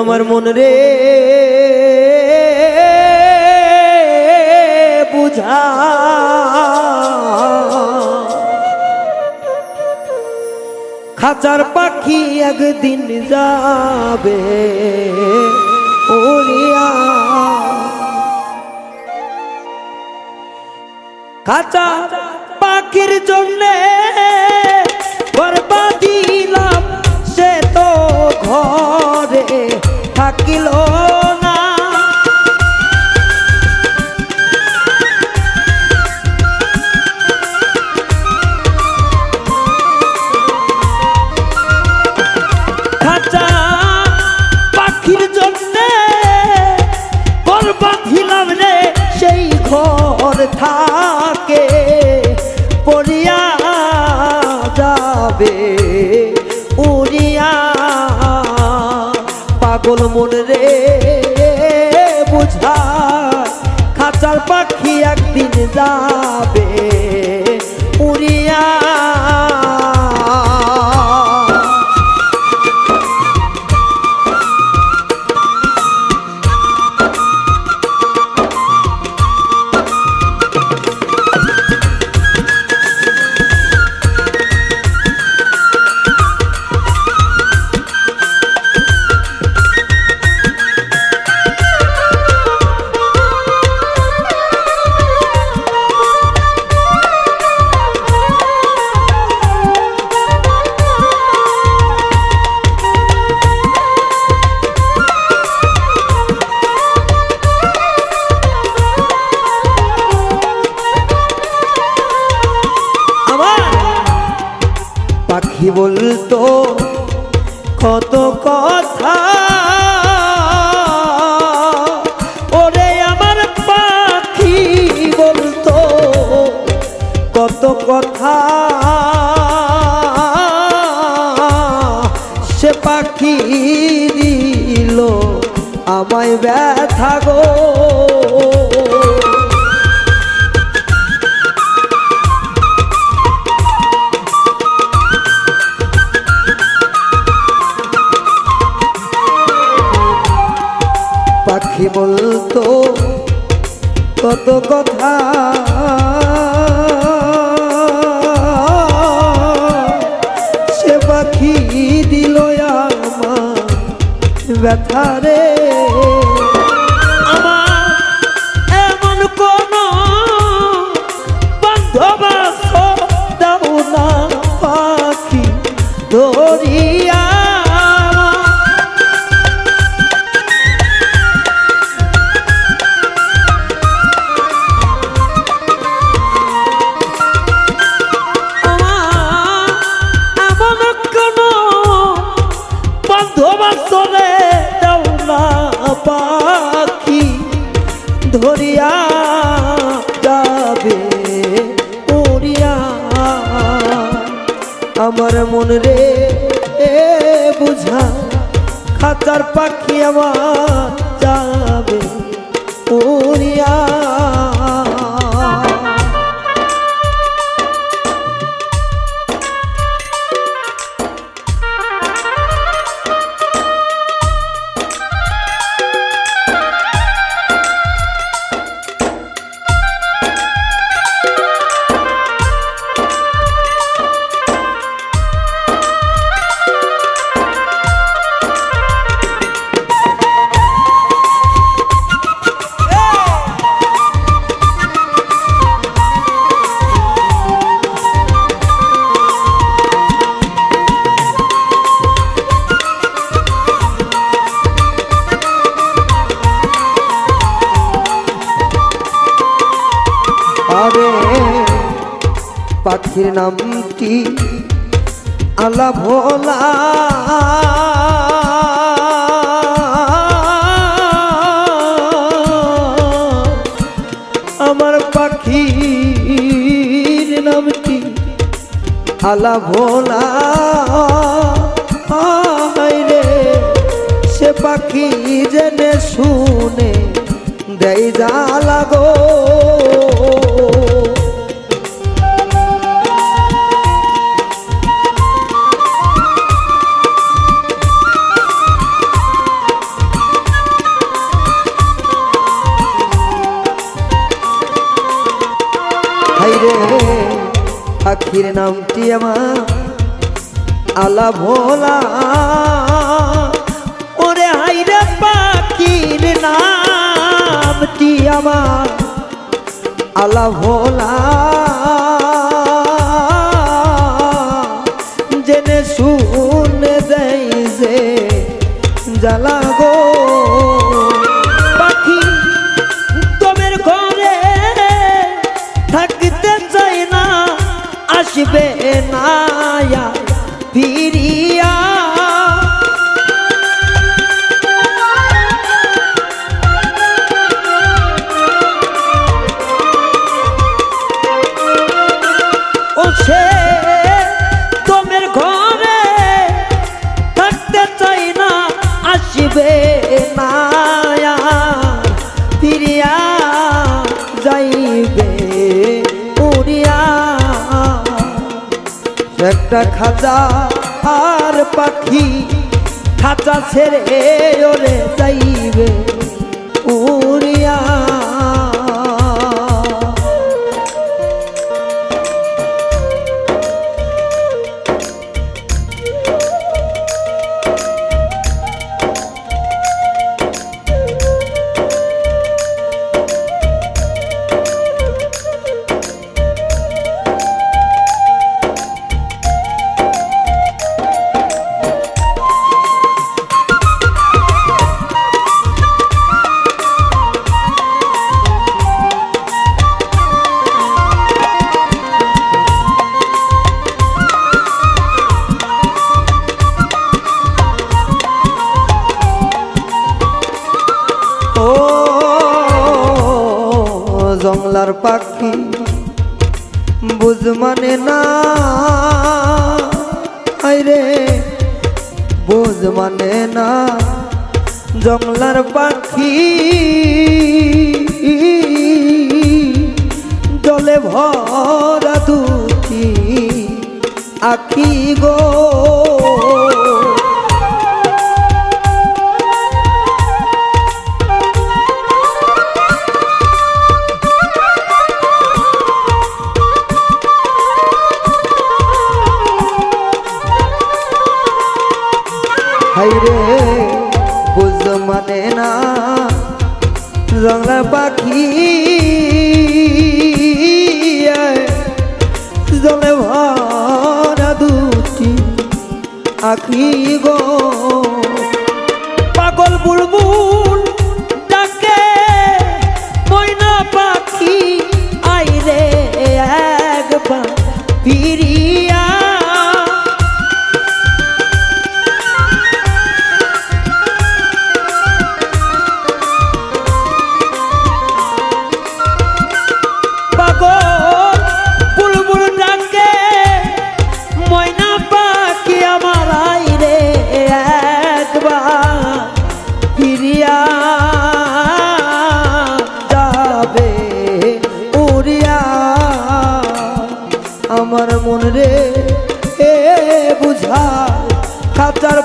আমার মন রে। বুঝা। খাঁচার পাখি একদিন যাবে ওরিয়া খাঁচা পাখির জন্যে থাকিল না। খাঁচা পাখির জন্যে বরবাদিলাম রে সেই ঘর থাকে পড়িয়া পাগল মন রে বুঝা খাঁচার পাখি একদিন যাবে। কথা। সে পাখি দিল আমায় ব্যথা গো। পাখি বলতো কত কথা ব্যথারে আমার ধরিয়া যাবে উড়িয়া আমার মন রে বুঝা খাতার পাখি আমার যাবে উড়িয়া আরে পাখির নামটি আলা ভোলা। আমার পাখির নামটি আলা ভোলা। রে, সে পাখি জেনে শুনে দেয় জ্বালা গো। নামটি আমার আলা ভোলা। ওরে হাইরে পাখির নামটি আমার আলা ভোলা। জেনে যে জ্বালা গো। পাখি তোমের ঘরে না আসবে না আর একটা খাজা আর পাখি খাঁচা ছেড়ে ওরে যাইবে। পাখি, বুঝ মানে না। রে বুঝ মানে না। জংলার পাখি, জলে ভরা দুটি আখি গো। আখি গো। পাগল বুলবুল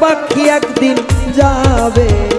পাখি একদিন যাবে